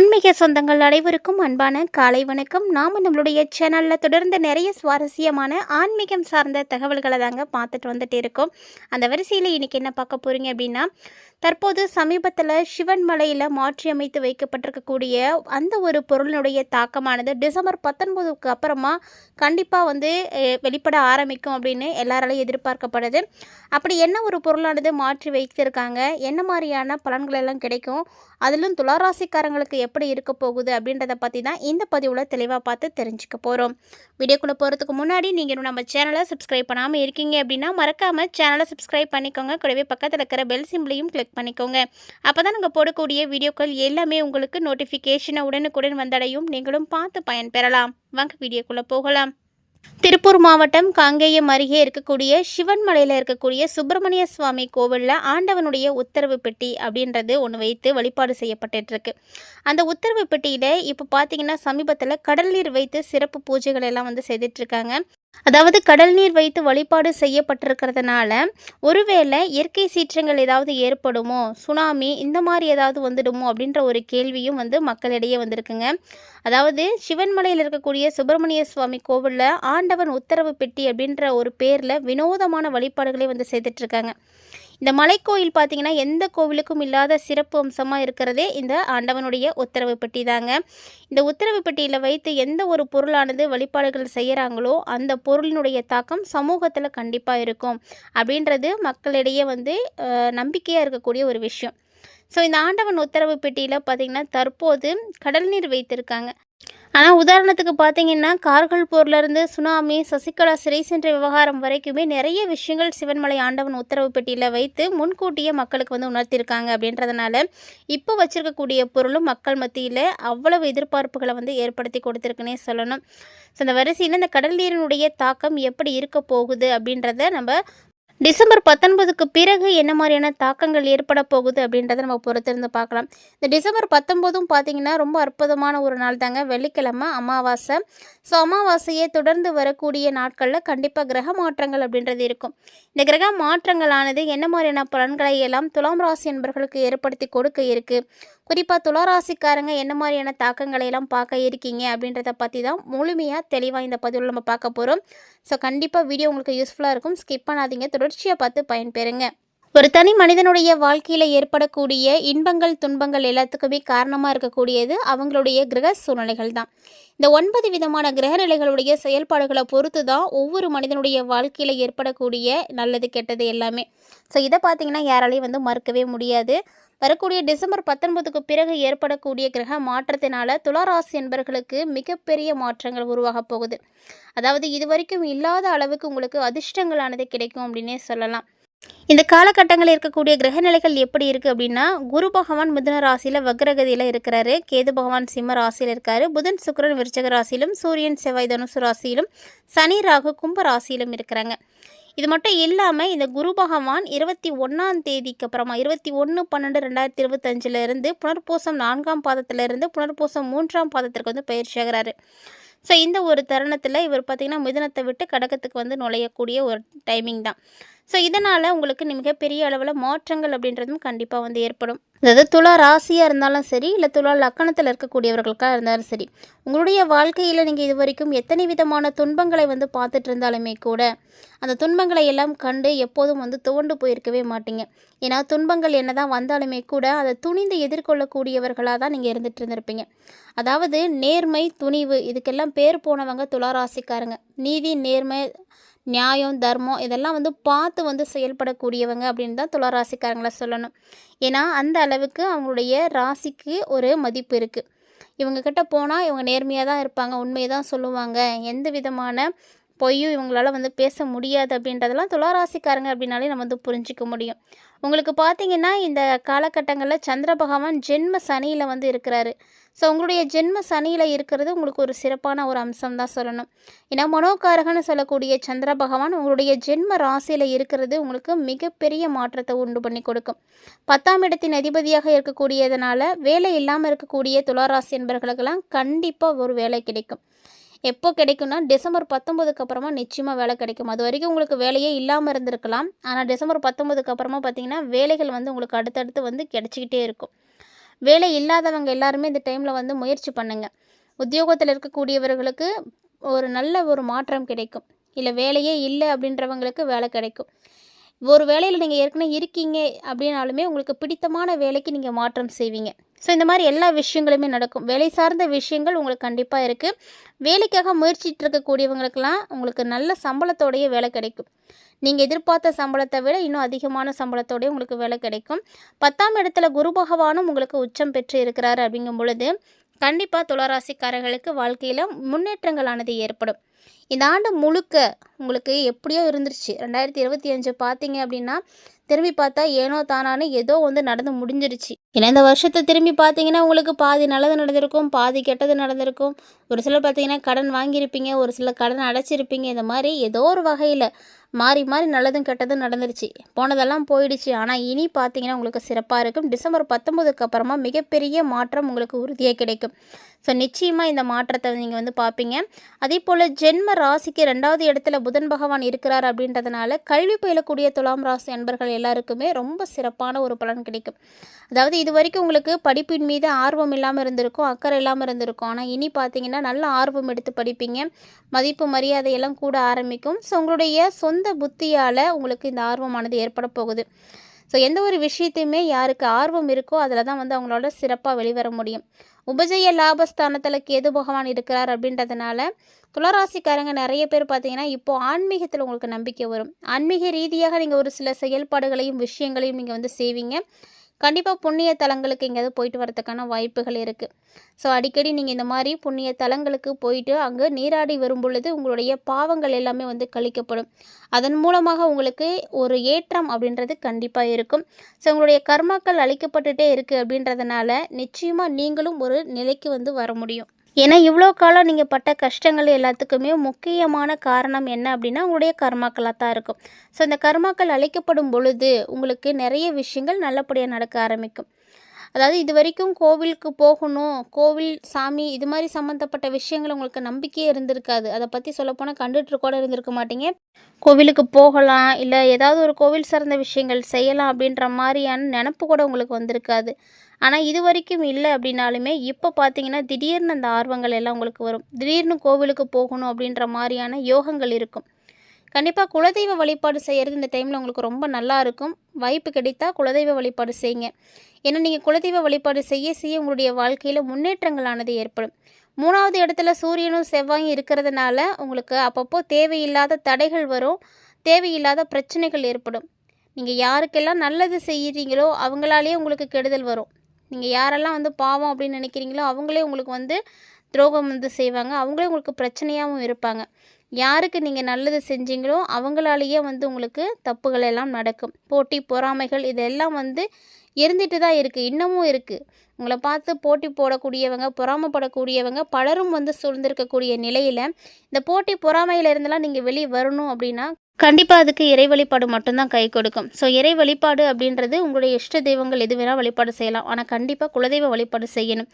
ஆன்மீக சொந்தங்கள் அனைவருக்கும் அன்பான காலை வணக்கம். நாம் நம்மளுடைய சேனலில் தொடர்ந்து நிறைய சுவாரஸ்யமான ஆன்மீகம் சார்ந்த தகவல்களை தாங்க பார்த்துட்டு வந்துட்டு இருக்கோம். அந்த வரிசையில் இன்றைக்கி என்ன பார்க்க போகிறீங்க அப்படின்னா தற்போது சமீபத்தில் சிவன் மலையில் மாற்றி அமைத்து வைக்கப்பட்டிருக்கக்கூடிய அந்த ஒரு பொருளினுடைய தாக்கமானது டிசம்பர் பத்தொன்பதுக்கு அப்புறமா கண்டிப்பாக வந்து வெளிப்பட ஆரம்பிக்கும் அப்படின்னு எல்லாராலையும் எதிர்பார்க்கப்படுது. அப்படி என்ன ஒரு பொருளானது மாற்றி வைத்திருக்காங்க? என்ன மாதிரியான பலன்கள் எல்லாம் கிடைக்கும்? அதிலும் துளாராசிக்காரங்களுக்கு எப்படி இருக்க போகுது அப்படின்றத பற்றி தான் இந்த பதிவில் தெளிவாக பார்த்து தெரிஞ்சுக்க போகிறோம் வீடியோக்குள்ளே போகிறதுக்கு முன்னாடி நீங்கள் இன்னும் நம்ம சேனலை சப்ஸ்கிரைப் பண்ணாமல் இருக்கீங்க அப்படின்னா மறக்காமல் சேனலை சப்ஸ்கிரைப் பண்ணிக்கோங்க. கூடவே பக்கத்தில் இருக்கிற பெல் சிம்பிளையும் கிளிக் பண்ணிக்கோங்க. அப்போ தான் நாங்கள் போடக்கூடிய வீடியோக்கள் எல்லாமே உங்களுக்கு நோட்டிஃபிகேஷனை உடனுக்குடன் வந்தடையும். நீங்களும் பார்த்து பயன்பெறலாம். வாங்க வீடியோக்குள்ளே போகலாம். திருப்பூர் மாவட்டம் காங்கேயம் அருகே இருக்கக்கூடிய சிவன்மலையில் இருக்கக்கூடிய சுப்பிரமணிய சுவாமி கோவிலில் ஆண்டவனுடைய உத்தரவு பெட்டி அப்படின்றது ஒன்று வைத்து வழிபாடு செய்யப்பட்டுருக்கு. அந்த உத்தரவு பெட்டியில் இப்போ பார்த்தீங்கன்னா சமீபத்தில் கடல் நீர் வைத்து சிறப்பு பூஜைகள் எல்லாம் வந்து செய்துட்ருக்காங்க அதாவது கடல் நீர் வைத்து வழிபாடு செய்யப்பட்டிருக்கிறதுனால ஒருவேளை இயற்கை சீற்றங்கள் ஏதாவது ஏற்படுமோ சுனாமி இந்த மாதிரி ஏதாவது வந்துடுமோ அப்படின்ற ஒரு கேள்வியும் வந்து மக்களிடையே வந்திருக்குங்க. அதாவது சிவன்மலையில் இருக்கக்கூடிய சுப்பிரமணிய சுவாமி கோவிலில் ஆண்டவன் உத்தரவு பெட்டி அப்படின்ற ஒரு பேரில் வினோதமான வழிபாடுகளை வந்து செய்துட்ருக்காங்க இந்த மலைக்கோயில் பார்த்தீங்கன்னா எந்த கோவிலுக்கும் இல்லாத சிறப்பு அம்சமாக இருக்கிறதே இந்த ஆண்டவனுடைய உத்தரவு பெட்டி தாங்க. இந்த உத்தரவு பெட்டியில் வைத்து எந்த ஒரு பொருளானது வழிபாடுகள் செய்கிறாங்களோ அந்த பொருளினுடைய தாக்கம் சமூகத்தில் கண்டிப்பாக இருக்கும். அப்படின்றது மக்களிடையே வந்து நம்பிக்கையாக இருக்கக்கூடிய ஒரு விஷயம். ஸோ இந்த ஆண்டவன் உத்தரவு பெட்டியில் பார்த்திங்கன்னா தற்போது கடல் நீர் வைத்திருக்காங்க. ஆனால் உதாரணத்துக்கு பார்த்தீங்கன்னா கார்கள் போர்லேருந்து சுனாமி சசிகலா சிறை சென்ற விவகாரம் வரைக்குமே நிறைய விஷயங்கள் சிவன்மலை ஆண்டவன் உத்தரவு பெட்டியில் வைத்து முன்கூட்டியே மக்களுக்கு வந்து உணர்த்திருக்காங்க அப்படின்றதுனால இப்போ வச்சுருக்கக்கூடிய பொருளும் மக்கள் மத்தியில் அவ்வளவு எதிர்பார்ப்புகளை வந்து ஏற்படுத்தி கொடுத்துருக்குன்னே சொல்லணும். ஸோ இந்த வரிசையில் இந்த கடல் நீரினுடைய தாக்கம் எப்படி இருக்க போகுது அப்படின்றத நம்ம டிசம்பர் பத்தொன்பதுக்கு பிறகு என்ன மாதிரியான தாக்கங்கள் ஏற்பட போகுது அப்படின்றத நம்ம பொறுத்திருந்து பார்க்கலாம். இந்த டிசம்பர் பத்தொம்போதும் பார்த்தீங்கன்னா ரொம்ப அற்புதமான ஒரு நாள் தாங்க. வெள்ளிக்கிழமை அமாவாசை. ஸோ அமாவாசையே தொடர்ந்து வரக்கூடிய நாட்களில் கண்டிப்பாக கிரக மாற்றங்கள் அப்படின்றது இருக்கும். இந்த கிரக மாற்றங்களானது என்ன மாதிரியான பலன்களை எல்லாம் துலாம் ராசி என்பர்களுக்கு ஏற்படுத்தி கொடுக்க இருக்குது குறிப்பாக துளாராசிக்காரங்க என்ன மாதிரியான தாக்கங்களை எல்லாம் பார்க்க இருக்கீங்க அப்படின்றத பற்றி தான் முழுமையாக தெளிவாக இந்த பதிவில் நம்ம பார்க்க போகிறோம் ஸோ கண்டிப்பாக வீடியோ உங்களுக்கு யூஸ்ஃபுல்லாக இருக்கும். ஸ்கிப் பண்ணாதீங்க. தொடர்ச்சியாக பார்த்து பயன்பெறுங்க. ஒரு தனி மனிதனுடைய வாழ்க்கையில் ஏற்படக்கூடிய இன்பங்கள் துன்பங்கள் எல்லாத்துக்குமே காரணமாக இருக்கக்கூடியது அவங்களுடைய கிரக சூழ்நிலைகள் தான். இந்த ஒன்பது விதமான கிரகநிலைகளுடைய செயல்பாடுகளை பொறுத்து தான் ஒவ்வொரு மனிதனுடைய வாழ்க்கையில் ஏற்படக்கூடிய நல்லது கெட்டது எல்லாமே. ஸோ இதை பார்த்திங்கன்னா யாராலையும் வந்து மறுக்கவே முடியாது. வரக்கூடிய டிசம்பர் பத்தொன்பதுக்கு பிறகு ஏற்படக்கூடிய கிரக மாற்றத்தினால துளாராசி என்பர்களுக்கு மிகப்பெரிய மாற்றங்கள் உருவாக போகுது. அதாவது இதுவரைக்கும் இல்லாத அளவுக்கு உங்களுக்கு அதிர்ஷ்டங்களானது கிடைக்கும் அப்படின்னே சொல்லலாம். இந்த காலகட்டங்களில் இருக்கக்கூடிய கிரகநிலைகள் எப்படி இருக்குது அப்படின்னா குரு பகவான் மிதுன ராசியில் வக்ரகதியில் இருக்கிறாரு. கேது பகவான் சிம்ம ராசியில் இருக்காரு. புதன் சுக்கரன் விருச்சக ராசியிலும் சூரியன் செவ்வாய் தனுசு ராசியிலும் சனி ராகு கும்ப ராசியிலும் இருக்கிறாங்க. இது மட்டும் இல்லாமல் இந்த குரு பகவான் இருபத்தி ஒன்றாம் தேதிக்கு அப்புறமா இருபத்தி ஒன்று பன்னெண்டு ரெண்டாயிரத்தி இருபத்தஞ்சிலிருந்து புனர்பூசம் நான்காம் பாதத்திலிருந்து புனர்பூசம் மூன்றாம் பாதத்திற்கு வந்து பயிற்சியாகிறாரு ஸோ இந்த ஒரு தருணத்தில் இவர் பார்த்திங்கன்னா மிதனத்தை விட்டு கடகத்துக்கு வந்து நுழையக்கூடிய ஒரு டைமிங் தான். ஸோ இதனால் உங்களுக்கு மிகப்பெரிய அளவில் மாற்றங்கள் அப்படின்றதும் கண்டிப்பாக வந்து ஏற்படும். அதாவது துலா ராசியாக இருந்தாலும் சரி இல்லை துலா லக்கணத்தில் இருக்கக்கூடியவர்களுக்காக இருந்தாலும் சரி உங்களுடைய வாழ்க்கையில் நீங்கள் இது வரைக்கும் எத்தனை விதமான துன்பங்களை வந்து பார்த்துட்டு இருந்தாலுமே கூட அந்த துன்பங்களை எல்லாம் கண்டு எப்போதும் வந்து துவண்டு போயிருக்கவே மாட்டீங்க. ஏன்னா துன்பங்கள் என்ன தான் வந்தாலுமே கூட அதை துணிந்து எதிர்கொள்ளக்கூடியவர்களாக தான் நீங்கள் இருந்துகிட்டு இருந்திருப்பீங்க. அதாவது நேர்மை துணிவு இதுக்கெல்லாம் பேர் போனவங்க துளாராசிக்காரங்க நீதி நேர்மை நியாயம் தர்மம் இதெல்லாம் வந்து பார்த்து வந்து செயல்படக்கூடியவங்க அப்படின்னு தான் துளராசிக்காரங்களை சொல்லணும். ஏன்னா அந்த அளவுக்கு அவங்களுடைய ராசிக்கு ஒரு மதிப்பு இருக்குது இவங்கக்கிட்ட போனால் இவங்க நேர்மையாக தான் இருப்பாங்க உண்மையை தான் சொல்லுவாங்க. எந்த விதமான பொய்யும் இவங்களால வந்து பேச முடியாது அப்படின்றதெல்லாம் துளாராசிக்காரங்க அப்படின்னாலே நம்ம வந்து புரிஞ்சிக்க முடியும். உங்களுக்கு பார்த்தீங்கன்னா இந்த காலகட்டங்களில் சந்திர பகவான் ஜென்ம சனியில் வந்து இருக்கிறாரு. ஸோ உங்களுடைய ஜென்ம சனியில் இருக்கிறது உங்களுக்கு ஒரு சிறப்பான ஒரு அம்சம் தான் சொல்லணும். ஏன்னா மனோகாரகன்னு சொல்லக்கூடிய சந்திர பகவான் உங்களுடைய ஜென்ம ராசியில் இருக்கிறது உங்களுக்கு மிகப்பெரிய மாற்றத்தை உண்டு பண்ணி கொடுக்கும். பத்தாம் இடத்தின் அதிபதியாக இருக்கக்கூடியதுனால வேலை இல்லாமல் இருக்கக்கூடிய துளாராசி என்பவர்களுக்கெல்லாம் கண்டிப்பாக ஒரு வேலை கிடைக்கும். எப்போ கிடைக்கும்னா டிசம்பர் பத்தொம்போதுக்கு அப்புறமா நிச்சயமாக வேலை கிடைக்கும். அது வரைக்கும் உங்களுக்கு வேலையே இல்லாமல் இருந்திருக்கலாம். ஆனால் டிசம்பர் பத்தொம்போதுக்கு அப்புறமா பார்த்தீங்கன்னா வேலைகள் வந்து உங்களுக்கு அடுத்தடுத்து வந்து கிடச்சிக்கிட்டே இருக்கும். வேலை இல்லாதவங்க எல்லாருமே இந்த டைமில் வந்து முயற்சி பண்ணுங்கள் உத்தியோகத்தில் இருக்கக்கூடியவர்களுக்கு ஒரு நல்ல ஒரு மாற்றம் கிடைக்கும். இல்லை வேலையே இல்லை அப்படின்றவங்களுக்கு வேலை கிடைக்கும். ஒரு வேலையில் நீங்கள் ஏற்கனவே இருக்கீங்க அப்படின்னாலுமே உங்களுக்கு பிடித்தமான வேலைக்கு நீங்கள் மாற்றம் செய்வீங்க. ஸோ இந்த மாதிரி எல்லா விஷயங்களுமே நடக்கும். வேலை சார்ந்த விஷயங்கள் உங்களுக்கு கண்டிப்பாக இருக்குது வேலைக்காக முயற்சிட்டு இருக்கக்கூடியவங்களுக்கெல்லாம் உங்களுக்கு நல்ல சம்பளத்தோடைய வேலை கிடைக்கும். நீங்கள் எதிர்பார்த்த சம்பளத்தை விட இன்னும் அதிகமான சம்பளத்தோடய உங்களுக்கு வேலை கிடைக்கும். பத்தாம் இடத்துல குரு பகவானும் உங்களுக்கு உச்சம் பெற்று இருக்கிறாரு அப்படிங்கும் பொழுது கண்டிப்பாக துளராசிக்காரர்களுக்கு வாழ்க்கையில் முன்னேற்றங்களானது ஏற்படும். இந்த ஆண்டு முழுக்க உங்களுக்கு எப்படியோ இருந்துருச்சு. ரெண்டாயிரத்தி இருபத்தி அஞ்சு பார்த்தீங்க அப்படின்னா திரும்பி பார்த்தா ஏனோ தானான்னு ஏதோ வந்து நடந்து முடிஞ்சிருச்சு. ஏன்னா இந்த வருஷத்தை திரும்பி பார்த்தீங்கன்னா உங்களுக்கு பாதி நல்லது நடந்திருக்கும் பாதி கெட்டது நடந்திருக்கும். ஒரு சிலர் பார்த்தீங்கன்னா கடன் வாங்கியிருப்பீங்க ஒரு சிலர் கடன் அடைச்சிருப்பீங்க. இந்த மாதிரி ஏதோ ஒரு வகையில் மாறி மாறி நல்லதும் கெட்டதும் நடந்துருச்சு. போனதெல்லாம் போயிடுச்சு. ஆனால் இனி பார்த்தீங்கன்னா உங்களுக்கு சிறப்பாக இருக்கும். டிசம்பர் பத்தொம்போதுக்கு அப்புறமா மிகப்பெரிய மாற்றம் உங்களுக்கு உறுதியாக கிடைக்கும். ஸோ நிச்சயமாக இந்த மாற்றத்தை நீங்கள் வந்து பார்ப்பீங்க அதே போல் ஜென்ம ராசிக்கு ரெண்டாவது இடத்துல புதன் பகவான் இருக்கிறார் அப்படின்றதுனால கல்வி பயிலக்கூடிய துலாம் ராசி அன்பர்கள் எல்லாருக்குமே ரொம்ப சிறப்பான ஒரு பலன் கிடைக்கும். அதாவது இது வரைக்கும் உங்களுக்கு படிப்பின் மீது ஆர்வம் இல்லாமல் இருந்திருக்கும் அக்கறை இல்லாமல் இருந்திருக்கும். ஆனால் இனி பார்த்தீங்கன்னா நல்ல ஆர்வம் எடுத்து படிப்பீங்க. மதிப்பு மரியாதையெல்லாம் கூட ஆரம்பிக்கும். ஸோ உங்களுடைய சொந்த புத்தியால் உங்களுக்கு இந்த ஆர்வமானது ஏற்பட போகுது. ஸோ எந்த ஒரு விஷயத்தையுமே யாருக்கு ஆர்வம் இருக்கோ அதில் தான் வந்து அவங்களோட சிறப்பாக வெளிவர முடியும். உபஜய லாபஸ்தானத்தில் கேது பகவான் இருக்கிறார் அப்படின்றதுனால துளராசிக்காரங்க நிறைய பேர் பார்த்தீங்கன்னா இப்போது ஆன்மீகத்தில் உங்களுக்கு நம்பிக்கை வரும். ஆன்மீக ரீதியாக நீங்கள் ஒரு சில செயல்பாடுகளையும் விஷயங்களையும் நீங்கள் வந்து செய்வீங்க. கண்டிப்பாக புண்ணிய தலங்களுக்கு எங்கேயாவது போயிட்டு வரதுக்கான வாய்ப்புகள் இருக்குது ஸோ அடிக்கடி நீங்கள் இந்த மாதிரி புண்ணிய தலங்களுக்கு போயிட்டு அங்கே நீராடி வரும் பொழுது உங்களுடைய பாவங்கள் எல்லாமே வந்து கழிக்கப்படும். அதன் மூலமாக உங்களுக்கு ஒரு ஏற்றம் அப்படின்றது கண்டிப்பாக இருக்கும். ஸோ உங்களுடைய கர்மாக்கள் அழிக்கப்பட்டுட்டே இருக்குது அப்படின்றதுனால நிச்சயமாக நீங்களும் ஒரு நிலைக்கு வந்து வர முடியும். ஏன்னா இவ்வளோ காலம் நீங்கள் பட்ட கஷ்டங்கள் எல்லாத்துக்குமே முக்கியமான காரணம் என்ன அப்படின்னா உங்களுடைய கர்மாக்களாக தான் இருக்கும். ஸோ இந்த கர்மாக்கள் அழைக்கப்படும் பொழுது உங்களுக்கு நிறைய விஷயங்கள் நல்லபடியாக நடக்க ஆரம்பிக்கும். அதாவது இது வரைக்கும் கோவிலுக்கு போகணும் கோவில் சாமி இது மாதிரி சம்மந்தப்பட்ட விஷயங்கள் உங்களுக்கு நம்பிக்கையே இருந்திருக்காது. அதை பற்றி சொல்லப்போனால் கண்டுட்டு கூட இருந்திருக்க மாட்டீங்க. கோவிலுக்கு போகலாம் இல்லை ஏதாவது ஒரு கோவில் சார்ந்த விஷயங்கள் செய்யலாம் அப்படின்ற மாதிரியான நினப்பு கூட உங்களுக்கு வந்திருக்காது. ஆனால் இது வரைக்கும் இல்லை அப்படின்னாலுமே இப்போ பார்த்தீங்கன்னா திடீர்னு அந்த ஆர்வங்கள் எல்லாம் உங்களுக்கு வரும். திடீர்னு கோவிலுக்கு போகணும் அப்படின்ற மாதிரியான யோகங்கள் இருக்கும். கண்டிப்பாக குலதெய்வ வழிபாடு செய்கிறது இந்த டைமில் உங்களுக்கு ரொம்ப நல்லா இருக்கும். வாய்ப்பு கிடைத்தா குலதெய்வ வழிபாடு செய்யுங்க. ஏன்னா நீங்கள் குலதெய்வ வழிபாடு செய்ய செய்ய உங்களுடைய வாழ்க்கையில் முன்னேற்றங்களானது ஏற்படும். மூணாவது இடத்துல சூரியனும் செவ்வாயும் இருக்கிறதுனால உங்களுக்கு அப்பப்போ தேவையில்லாத தடைகள் வரும். தேவையில்லாத பிரச்சனைகள் ஏற்படும். நீங்கள் யாருக்கெல்லாம் நல்லது செய்கிறீங்களோ அவங்களாலேயே உங்களுக்கு கெடுதல் வரும். நீங்கள் யாரெல்லாம் வந்து பாவம் அப்படின்னு நினைக்கிறீங்களோ அவங்களே உங்களுக்கு வந்து துரோகம் வந்து செய்வாங்க. அவங்களே உங்களுக்கு பிரச்சனையாகவும் இருப்பாங்க. யாருக்கு நீங்கள் நல்லது செஞ்சீங்களோ அவங்களாலேயே வந்து உங்களுக்கு தப்புகள் எல்லாம் நடக்கும். போட்டி பொறாமைகள் இதெல்லாம் வந்து இருந்துட்டு தான் இருக்குது இன்னமும் இருக்குது உங்களை பார்த்து போட்டி போடக்கூடியவங்க பொறாமப்படக்கூடியவங்க பலரும் வந்து சூழ்ந்திருக்கக்கூடிய நிலையில் இந்த போட்டி பொறாமையிலிருந்தெல்லாம் நீங்கள் வெளியே வரணும் அப்படின்னா கண்டிப்பாக அதுக்கு இறை வழிபாடு மட்டும்தான் கை கொடுக்கும். ஸோ இறை வழிபாடு அப்படின்றது உங்களுடைய இஷ்ட தெய்வங்கள் எது வேணால் வழிபாடு செய்யலாம். ஆனால் கண்டிப்பாக குலதெய்வ வழிபாடு செய்யணும்.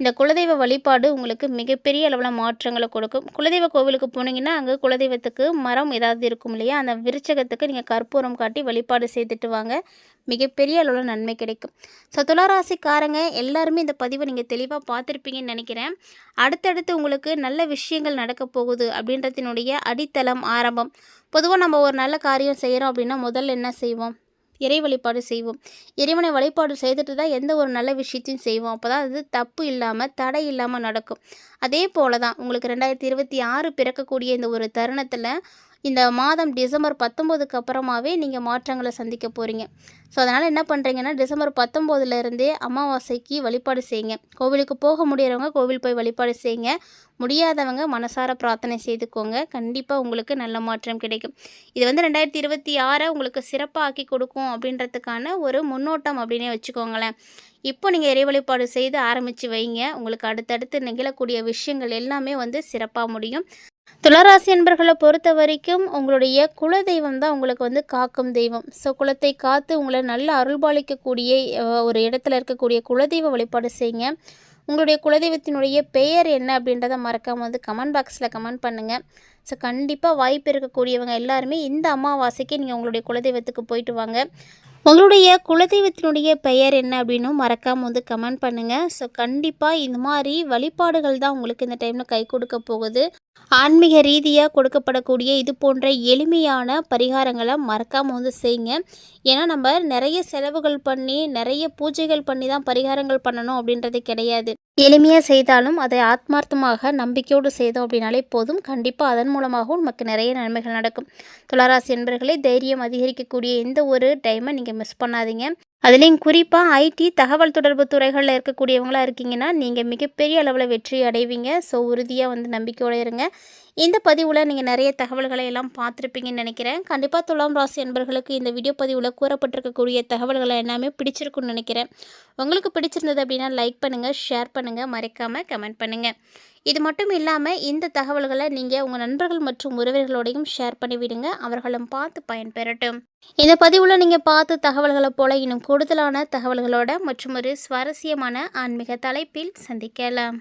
இந்த குலதெய்வ வழிபாடு உங்களுக்கு மிகப்பெரிய அளவில் மாற்றங்களை கொடுக்கும். குலதெய்வ கோவிலுக்கு போனீங்கன்னா அங்கே குலதெய்வத்துக்கு மரம் ஏதாவது இருக்கும் இல்லையா? அந்த விருச்சகத்துக்கு நீங்கள் கற்பூரம் காட்டி வழிபாடு செய்துட்டு வாங்க. மிகப்பெரிய அளவில் நன்மை கிடைக்கும். ஸோ துளாராசிக்காரங்க எல்லாருமே இந்த பதிவை நீங்கள் தெளிவாக பார்த்துருப்பீங்கன்னு நினைக்கிறேன். அடுத்தடுத்து உங்களுக்கு நல்ல விஷயங்கள் நடக்க போகுது அப்படின்றதினுடைய அடித்தளம் ஆரம்பம். பொதுவாக நம்ம ஒரு நல்ல காரியம் செய்கிறோம் அப்படின்னா முதல்ல என்ன செய்வோம்? இறை வழிபாடு செய்வோம். இறைவனை வழிபாடு செய்துட்டு தான் எந்த ஒரு நல்ல விஷயத்தையும் செய்வோம். அப்போ தான் அது தப்பு இல்லாமல் தடை இல்லாமல் நடக்கும். அதே போல தான் உங்களுக்கு ரெண்டாயிரத்தி இருபத்தி ஆறு பிறக்கக்கூடிய இந்த ஒரு தருணத்தில் இந்த மாதம் டிசம்பர் பத்தொம்போதுக்கு அப்புறமாவே நீங்கள் மாற்றங்களை சந்திக்க போகிறீங்க ஸோ அதனால் என்ன பண்ணுறீங்கன்னா டிசம்பர் பத்தொம்போதுலேருந்தே அமாவாசைக்கு வழிபாடு செய்யுங்க. கோவிலுக்கு போக முடியறவங்க கோவில் போய் வழிபாடு செய்யுங்க. முடியாதவங்க மனசார பிரார்த்தனை செய்துக்கோங்க. கண்டிப்பாக உங்களுக்கு நல்ல மாற்றம் கிடைக்கும். இது வந்து ரெண்டாயிரத்தி இருபத்தி ஆறை உங்களுக்கு சிறப்பாக ஆக்கி கொடுக்கும் அப்படின்றதுக்கான ஒரு முன்னோட்டம் அப்படின்னே வச்சுக்கோங்களேன். இப்போ நீங்கள் இறை வழிபாடு செய்து ஆரம்பித்து வைங்க. உங்களுக்கு அடுத்தடுத்து நிகழக்கூடிய விஷயங்கள் எல்லாமே வந்து சிறப்பாக முடியும். துளராசி அன்பர்களை பொறுத்த வரைக்கும் உங்களுடைய குலதெய்வம் தான் உங்களுக்கு வந்து காக்கும் தெய்வம். ஸோ குலத்தை காத்து உங்களை நல்ல அருள்பாலிக்கக்கூடிய ஒரு இடத்துல இருக்கக்கூடிய குலதெய்வ வழிபாடு செய்யுங்க. உங்களுடைய குலதெய்வத்தினுடைய பெயர் என்ன அப்படின்றத மறக்காமல் வந்து கமெண்ட் பாக்ஸில் கமெண்ட் பண்ணுங்கள் ஸோ கண்டிப்பாக வாய்ப்பு இருக்கக்கூடியவங்க எல்லாருமே இந்த அமாவாசைக்கு நீங்கள் உங்களுடைய குலதெய்வத்துக்கு போயிட்டு வாங்க. உங்களுடைய குலதெய்வத்தினுடைய பெயர் என்ன அப்படின்னும் மறக்காமல் வந்து கமெண்ட் பண்ணுங்கள் ஸோ கண்டிப்பாக இந்த மாதிரி வழிபாடுகள் தான் உங்களுக்கு இந்த டைமில் கை கொடுக்க போகுது. ஆன்மீக ரீதியாக கொடுக்கப்படக்கூடிய இது போன்ற எளிமையான பரிகாரங்களை மறக்காமல் வந்து செய்யுங்க ஏன்னா நம்ம நிறைய செலவுகள் பண்ணி நிறைய பூஜைகள் பண்ணி தான் பரிகாரங்கள் பண்ணணும் அப்படின்றது கிடையாது. எளிமையாக செய்தாலும் அதை ஆத்மார்த்தமாக நம்பிக்கையோடு செய்தோம் அப்படின்னாலே போதும். கண்டிப்பாக அதன் மூலமாகவும் நமக்கு நிறைய நன்மைகள் நடக்கும். துளாராசி என்பர்களே தைரியம் அதிகரிக்கக்கூடிய எந்த ஒரு டைமை நீங்கள் மிஸ் பண்ணாதீங்க. அதுலேயும் குறிப்பாக ஐடி தகவல் தொடர்பு துறைகளில் இருக்கக்கூடியவங்களாக இருக்கீங்கன்னா நீங்கள் மிகப்பெரிய அளவில் வெற்றி அடைவீங்க. ஸோ உறுதியாக வந்து நம்பிக்கையோடு இருங்க. இந்த பதிவில் நீங்கள் நிறைய தகவல்களை எல்லாம் பார்த்துருப்பீங்கன்னு நினைக்கிறேன். கண்டிப்பாக துலாம் ராசி என்பர்களுக்கு இந்த வீடியோ பதிவில் கூறப்பட்டிருக்கக்கூடிய தகவல்களை எல்லாமே பிடிச்சிருக்குன்னு நினைக்கிறேன். உங்களுக்கு பிடிச்சிருந்தது அப்படின்னா லைக் பண்ணுங்கள் ஷேர் பண்ணுங்கள் மறைக்காமல் கமெண்ட் பண்ணுங்கள் இது மட்டும் இல்லாமல் இந்த தகவல்களை நீங்கள் உங்கள் நண்பர்கள் மற்றும் உறவினர்களோடையும் ஷேர் பண்ணிவிடுங்க அவர்களும் பார்த்து பயன்பெறட்டும். இந்த பதிவில் நீங்கள் பார்த்த தகவல்களை போல இன்னும் கூடுதலான தகவல்களோட மற்றும் ஒரு சுவாரஸ்யமான ஆன்மீக தலைப்பில் சந்திக்கலாம்.